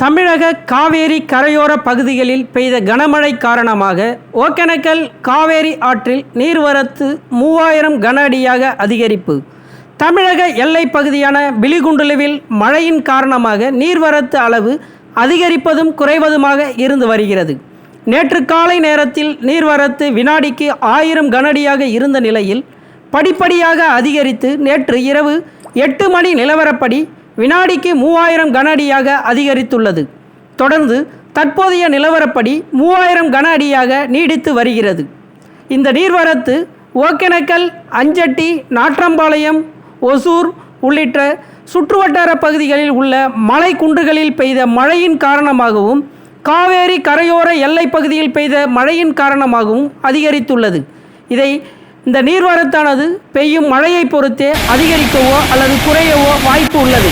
தமிழக காவேரி கரையோர பகுதிகளில் பெய்த கனமழை காரணமாக ஒகேனக்கல் காவேரி ஆற்றில் நீர்வரத்து மூவாயிரம் கன அடியாக அதிகரிப்பு. தமிழக எல்லைப் பகுதியான பிலிகுண்டுலுவில் மழையின் காரணமாக நீர்வரத்து அளவு அதிகரிப்பதும் குறைவதுமாக இருந்து வருகிறது. நேற்று காலை நேரத்தில் நீர்வரத்து வினாடிக்கு ஆயிரம் கனஅடியாக இருந்த நிலையில் படிப்படியாக அதிகரித்து நேற்று இரவு எட்டு மணி நிலவரப்படி வினாடிக்கு மூவாயிரம் கன அடியாக அதிகரித்துள்ளது. தொடர்ந்து தற்போதைய நிலவரப்படி மூவாயிரம் கன அடியாக நீடித்து வருகிறது. இந்த நீர்வரத்து ஒகேனக்கல் அஞ்சட்டி நாற்றம்பாளையம் ஒசூர் உள்ளிட்ட சுற்றுவட்டார பகுதிகளில் உள்ள மலை குன்றுகளில் பெய்த மழையின் காரணமாகவும் காவேரி கரையோர எல்லைப் பகுதியில் பெய்த மழையின் காரணமாகவும் அதிகரித்துள்ளது. இதை இந்த நீர்வரத்தானது பெய்யும் மழையை பொறுத்தே அதிகரிக்கவோ அல்லது குறையவோ வாய்ப்பு உள்ளது.